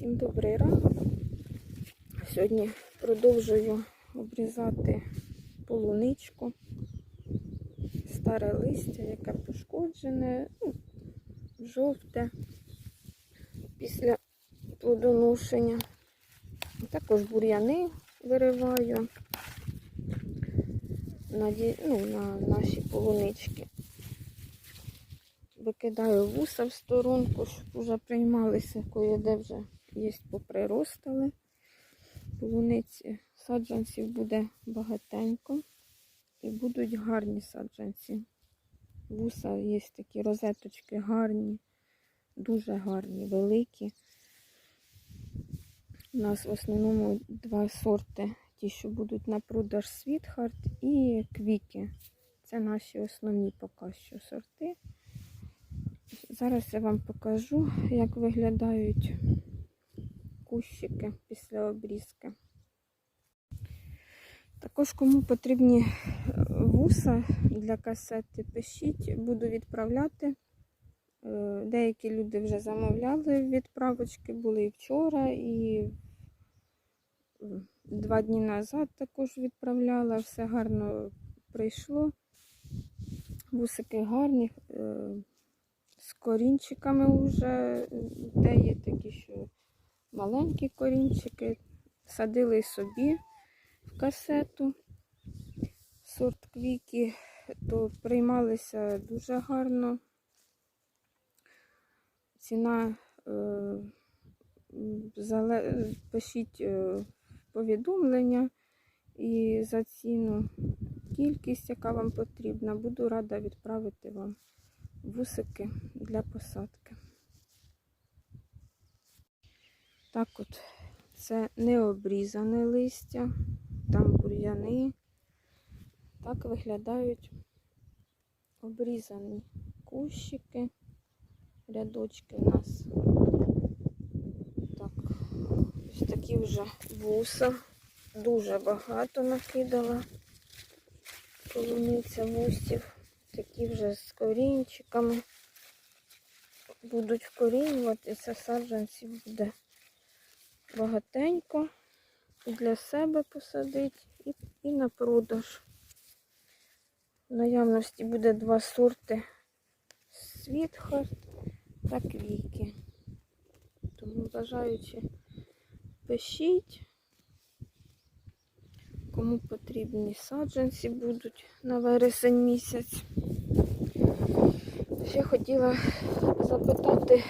Всім добрий ранок. Сьогодні продовжую обрізати полуничку, старе листя, яке пошкоджене, ну, жовте після плодоношення. Також бур'яни вириваю на, ну, на наші полунички. Викидаю вуса в сторонку, щоб вже приймалися, кое-де вже є поприростали. Полуниці саджанців буде багатенько і будуть гарні саджанці. Вуса є такі розеточки гарні, дуже гарні, великі. У нас в основному два сорти. Ті, що будуть на продаж Світхарт і квіки. Це наші основні поки що сорти. Зараз я вам покажу, як виглядають кущики після обрізки. Також, кому потрібні вуса для касети, пишіть, буду відправляти. Е, Деякі люди вже замовляли відправочки, були і вчора, і два дні назад також відправляла. Все гарно прийшло. Вусики гарні. е, з корінчиками вже, де є такі, що маленькі корінчики. Садили собі в касету сорт квіки, то приймалися дуже гарно. Ціна е, зале- пишіть е, повідомлення і за ціну кількість, яка вам потрібна, буду рада відправити вам вусики для посадки. Так от, це не обрізане листя, там бур'яни. Так виглядають обрізані кущики, рядочки у нас. Так, ось такі вже вуса. Дуже багато накидала полуниця вусів такі вже з корінчиками. Будуть вкорінюватися, саджанців буде багатенько. Для себе посадити, і, і на продаж. В наявності буде два сорти Світхарт та квіки. Тому бажаючи пишіть. Кому потрібні саджанці будуть на вересень місяць. Ще хотіла запитати,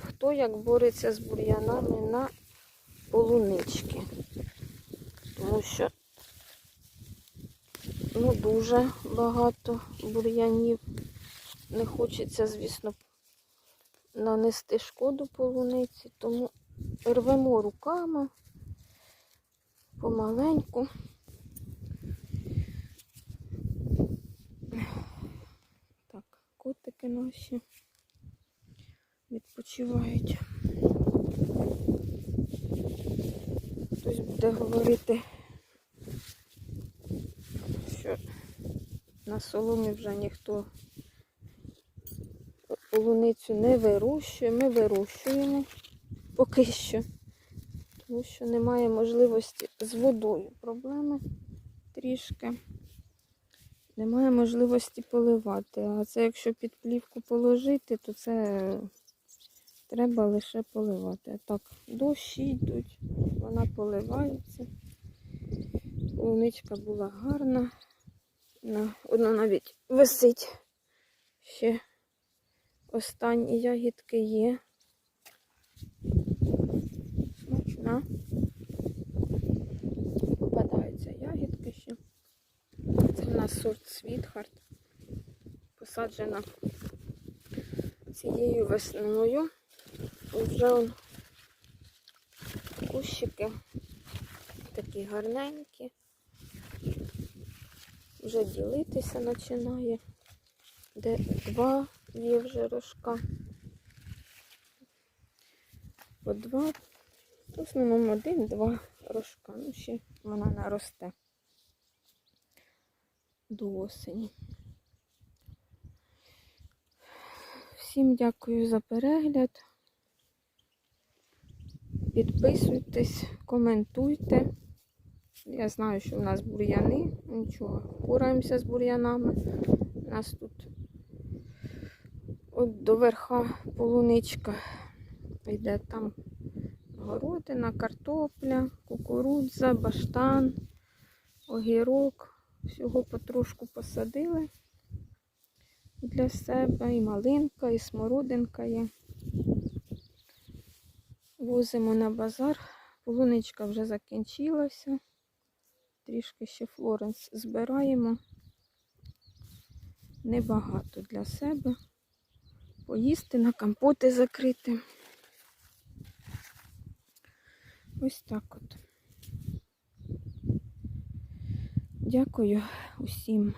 хто як бореться з бур'янами на полунички. Тому що ну, дуже багато бур'янів. Не хочеться, звісно, нанести шкоду полуниці, тому рвемо руками помаленьку. Так, котики наші відпочивають. Хтось буде говорити, що на соломі вже ніхто полуницю не вирощує. Ми вирощуємо поки що, тому що немає можливості з водою проблеми трішки. Немає можливості поливати. А це якщо під плівку положити, то це треба лише поливати. Так, дощі йдуть, вона поливається. Полуничка була гарна. На, Одна навіть висить. Ще останні ягідки є. Смачна. Попадаються ягідки ще. Це в нас сорт Світхарт. Посаджена цією весною. Вже кущики такі гарненькі. Вже ділитися починає. Де два є вже рожка. По два. В основному один-два рожка. Ну, ще вона наросте до осені. Всім дякую за перегляд. Підписуйтесь, коментуйте. Я знаю, що в нас бур'яни. Нічого, впораємося з бур'янами. У нас тут от до верха полуничка йде там городина, картопля, кукурудза, баштан, огірок. Всього потрошку посадили для себе. І малинка, і смородинка є. Возимо на базар. Полуничка вже закінчилася. Трішки ще Флоренс збираємо. Небагато для себе. Поїсти на компоти закрити. Ось так от. Дякую усім